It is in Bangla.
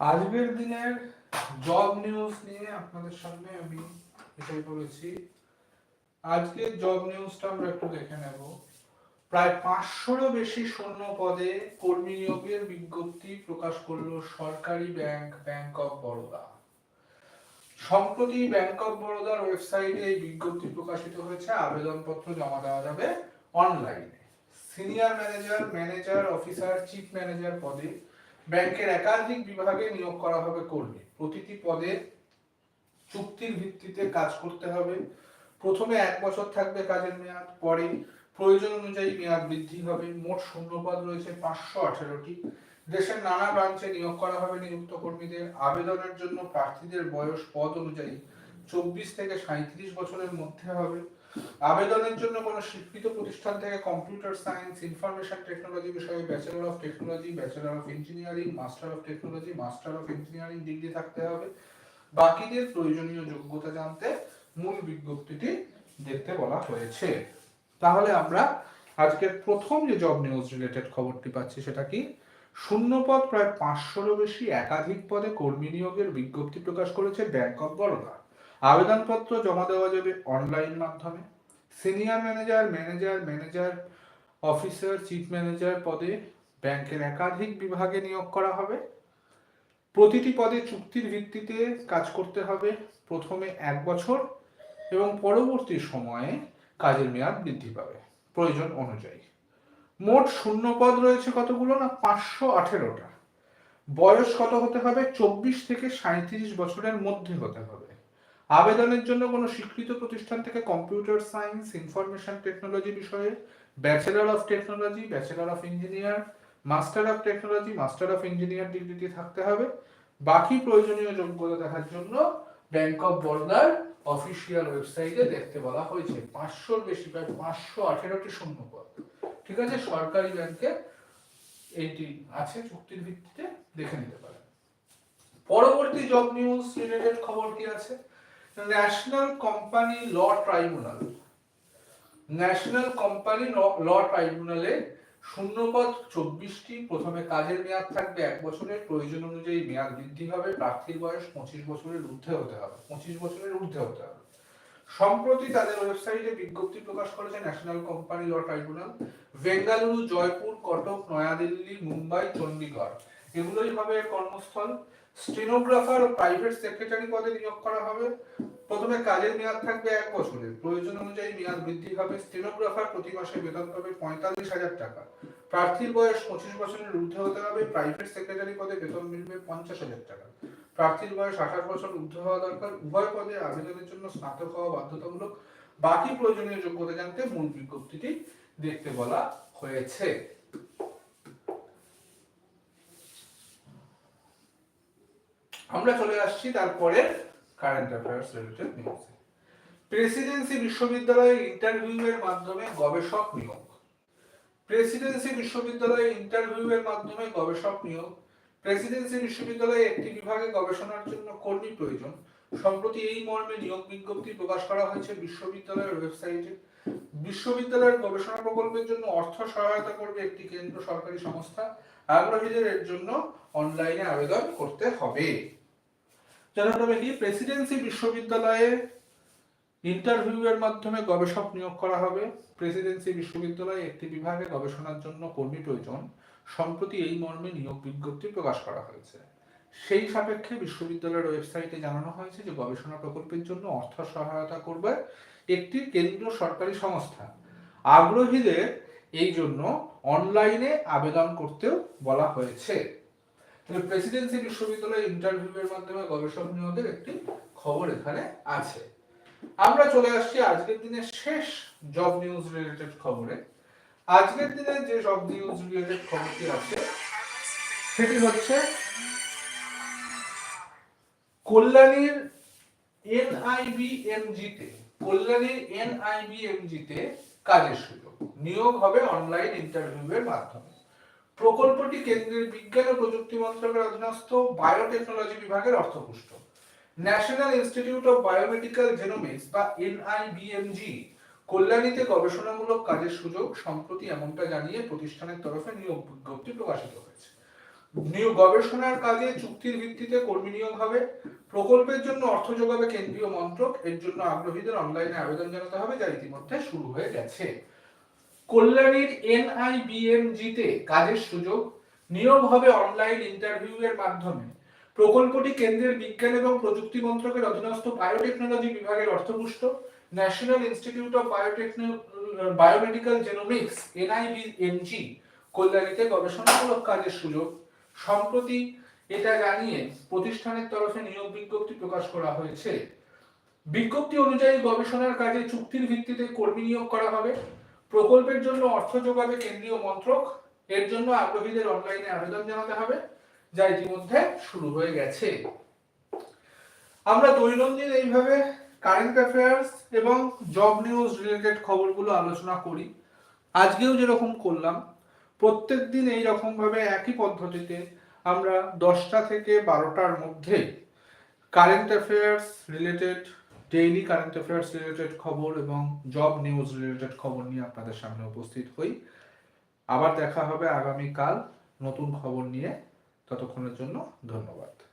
আজকের দিনের জব নিউজ নিয়ে আপনাদের সামনে আমি এটাই বলেছি। আজকে জব নিউজটা আমরা একটু দেখে নেব। প্রায় পাঁচশোরও বেশি শূন্য পদে কর্মী নিয়োগের বিজ্ঞপ্তি প্রকাশ করল সরকারি ব্যাংক ব্যাংক অফ বরোদা। সম্প্রতি ব্যাংক অফ বরোদার ওয়েবসাইটে এই বিজ্ঞপ্তি প্রকাশিত হয়েছে। আবেদনপত্র জমা দেওয়া যাবে অনলাইনে। Senior manager manager, officer, chief manager পদে ব্যাংকের একাধিক বিভাগে নিয়োগ করা হবে কর্মী প্রতিটি পদে চুক্তির ভিত্তিতে কাজ করতে হবে। প্রথমে এক বছর থাকবে কাজের মেয়াদ, পরে প্রয়োজন অনুযায়ী মেয়াদ বৃদ্ধি হবে। মোট শূন্যপদ রয়েছে পাঁচশো আঠেরোটি। দেশের নানা ব্রাঞ্চে নিয়োগ করা হবে নিযুক্ত কর্মীদের। আবেদনের জন্য প্রার্থীদের বয়স পদ অনুযায়ী চব্বিশ থেকে সাঁত্রিশ বছরের মধ্যে হবে। আবেদনের জন্য কোনো স্বীকৃত প্রতিষ্ঠান থেকে কম্পিউটার সায়েন্স, ইনফরমেশন টেকনোলজি বিষয়ে bachelor of technology, bachelor of engineering, master of technology, master of engineering degree থাকতে হবে। বাকিদের প্রয়োজনীয় যোগ্যতা জানতে মূল বিজ্ঞপ্তিটি দেখতে বলা হয়েছে। তাহলে আমরা আজকের প্রথম যে জব নিউজ রিলেটেড খবরটি পাচ্ছি সেটা কি? শূন্যপদ প্রায় পাঁচশোরও বেশি একাধিক পদে কর্মী নিয়োগের বিজ্ঞপ্তি প্রকাশ করেছে ব্যাংক অফ বরোদা। আবেদনপত্র জমা দেওয়া যাবে অনলাইন মাধ্যমে। Senior manager manager manager, officer, chief manager পদে ব্যাংকের একাধিক বিভাগে নিয়োগ করা হবে। প্রতিটি পদে চুক্তির ভিত্তিতে কাজ করতে হবে প্রথমে এক বছর এবং পরবর্তী সময়ে কাজের মেয়াদ বৃদ্ধি পাবে প্রয়োজন অনুযায়ী। মোট শূন্য পদ রয়েছে কতগুলো না? পাঁচশো আঠেরোটা। বয়স কত হতে হবে? চব্বিশ থেকে সাঁত্রিশ বছরের মধ্যে হতে হবে। আবেদনের জন্য কোনো স্বীকৃত প্রতিষ্ঠান থেকে কম্পিউটার সায়েন্স, ইনফরমেশন টেকনোলজি বিষয়ে bachelor of technology, bachelor of engineer, master of technology, master of engineer ডিগ্রিটি থাকতে হবে। বাকি প্রয়োজনীয় যোগ্যতা দেখার জন্য ব্যাংক অফ বরোদার অফিসিয়াল ওয়েবসাইটে দেখতে বলা হয়েছে। পাঁচশোর বেশি প্রায় পাঁচশো আঠেরোটি শূন্য পদ ঠিক আছে? সরকারি ব্যাংকে এইটি আছে, চুক্তির ভিত্তিতে দেখে নিতে পারেন। পরবর্তী জব নিউজ রিলেটেড খবর কি আছে? National company law tribunal national company law ট্রাইব্যুনালে শূন্যপদ চব্বিশটি প্রথমে কাজের মেয়াদ থাকবে, এক বছরের। প্রয়োজন অনুযায়ী মেয়াদ বৃদ্ধি হবে, প্রার্থীর বয়স পঁচিশ বছরের ঊর্ধ্বে হতে হবে, পঁচিশ বছরের ঊর্ধ্বে হতে হবে। সম্প্রতি তাদের ওয়েবসাইটে বিজ্ঞপ্তি প্রকাশ করেছে national company law tribunal Bengaluru, Jaipur, Cuttack, New Delhi, Mumbai Chandigarh এগুলোই হবে কর্মস্থল। স্টেনোগ্রাফার ও প্রাইভেট সেক্রেটারি পদে নিয়োগ করা হবে। প্রথমে কাজের মেয়াদ থাকবে এক বছরের। প্রয়োজন অনুযায়ী মেয়াদ বৃদ্ধি হবে। স্টেনোগ্রাফার প্রতি মাসে বেতন পাবে পঁয়তাল্লিশ হাজার টাকা। প্রার্থীর বয়স পঁচিশ বছরের ঊর্ধ্বে হতে হবে। প্রাইভেট সেক্রেটারি পদে বেতন মিলবে পঞ্চাশ হাজার টাকা। প্রার্থীর বয়স আঠাশ বছর ঊর্ধ্ব হওয়া দরকার। উভয় পদে আবেদনের জন্য স্নাতক হওয়া বাধ্যতামূলক। বাকি প্রয়োজনীয় যোগ্যতা জানতে মূল বিজ্ঞপ্তিটি দেখতে বলা হয়েছে। আমরা চলে আসছি তারপরে কারেন্ট অ্যাফেয়ার্স রিলেটেড নিউজে প্রেসিডেন্সি বিশ্ববিদ্যালয়ে ইন্টারভিউ এর মাধ্যমে গবেষক নিয়োগ। প্রেসিডেন্সি বিশ্ববিদ্যালয়ে ইন্টারভিউ এর মাধ্যমে গবেষক নিয়োগ। প্রেসিডেন্সি বিশ্ববিদ্যালয়ে একটি বিভাগে গবেষণার জন্য কর্মী প্রয়োজন। সম্প্রতি এই মর্মে নিয়োগ বিজ্ঞপ্তি প্রকাশ করা হয়েছে বিশ্ববিদ্যালয়ের ওয়েবসাইটে বিশ্ববিদ্যালয়ের গবেষণা প্রকল্পের জন্য অর্থ সহায়তা করবে একটি কেন্দ্র সরকারি সংস্থা। আগ্রহীদের এর জন্য অনলাইনে আবেদন করতে হবে। জানা যাবে কি প্রেসিডেন্সি বিশ্ববিদ্যালয়ে ইন্টারভিউ এর মাধ্যমে গবেষক নিয়োগ করা হবে। প্রেসিডেন্সি বিশ্ববিদ্যালয়ে একটি বিভাগে গবেষণার জন্য কর্মী প্রয়োজন। সম্প্রতি এই মর্মে নিয়োগ বিজ্ঞপ্তি প্রকাশ করা হয়েছে। সেই সাপেক্ষে বিশ্ববিদ্যালয়ের ওয়েবসাইটে জানানো হয়েছে যে গবেষণা প্রকল্পের জন্য অর্থ সহায়তা করবে একটি কেন্দ্রীয় সরকারি সংস্থা। আগ্রহীদের এই জন্য অনলাইনে আবেদন করতেও বলা হয়েছে। প্রেসিডেন্সি বিশ্ববিদ্যালয়ে ইন্টারভিউ এর মাধ্যমে গবেষক নিয়োগের একটি খবর এখানে আছে। আমরা চলে আসছি আজকের দিনের শেষ জব নিউজ রিলেটেড খবরে। আজকের দিনে যে জব নিউজ রিলেটেড খবরটি আছে, সেটি হচ্ছে কল্যাণীর এনআইবিএমজিতে কল্যাণীর এনআইবিএমজিতে কাজের সুযোগ। নিয়োগ হবে অনলাইন ইন্টারভিউ এর মাধ্যমে। প্রকল্পটি কেন্দ্রের বিজ্ঞান ও প্রযুক্তি মন্ত্রকের অধীনস্থ বায়োটেকনোলজি বিভাগের অর্থপুষ্ট। National institute of biomedical genomics বা এনআইবিএমজি কল্যাণীতে গবেষণামূলক কাজের সুযোগ সম্প্রতি এমনটা জানিয়ে প্রতিষ্ঠানের তরফে নিয়োগ বিজ্ঞপ্তি প্রকাশিত হয়েছে। নিয়োগ গবেষণার কাজে চুক্তির ভিত্তিতে কর্মী নিয়োগ হবে। প্রকল্পের জন্য অর্থ যোগাবে কেন্দ্রীয় মন্ত্রক। এর জন্য আগ্রহীদের অনলাইনে আবেদন জানাতে হবে যা ইতিমধ্যে শুরু হয়ে গেছে। কল্যাণীর এনআইবিএমজি তে কাজের সুযোগ নিয়োগ হবে অনলাইন ইন্টারভিউ এর মাধ্যমে প্রকল্পটি কেন্দ্রের বিজ্ঞান এবং প্রযুক্তি মন্ত্রকের অধীনস্থ বায়োটেকনোলজি বিভাগের অর্থপুষ্ট national institute of biotechno biomedical genomics NIBMG, কল্যাণীতে গবেষণামূলক কাজের সুযোগ। সম্প্রতি এটা জানিয়ে প্রতিষ্ঠানের তরফে নিয়োগ বিজ্ঞপ্তি প্রকাশ করা হয়েছে। বিজ্ঞপ্তি অনুযায়ী গবেষণার কাজে চুক্তির ভিত্তিতে কর্মী নিয়োগ করা হবে। প্রকল্পের জন্য অর্থ যোগাবে কেন্দ্রীয় মন্ত্রক। এর জন্য আগ্রহীদের অনলাইনে আবেদন জানাতে হবে, যা ইতিমধ্যে শুরু হয়ে গেছে। আমরা দৈনন্দিন এইভাবে কারেন্ট অ্যাফেয়ার্স এবং জব নিউজ রিলেটেড খবরগুলো আলোচনা করি। আজকেও যেরকম করলাম, প্রত্যেক দিন এইরকম ভাবে একই পদ্ধতিতে আমরা দশটা থেকে বারোটার মধ্যে current affairs related daily current affairs related খবর এবং জব নিউজ রিলেটেড খবর নিয়ে আপনাদের সামনে উপস্থিত হই। আবার দেখা হবে আগামীকাল নতুন খবর নিয়ে। ততক্ষণের জন্য ধন্যবাদ।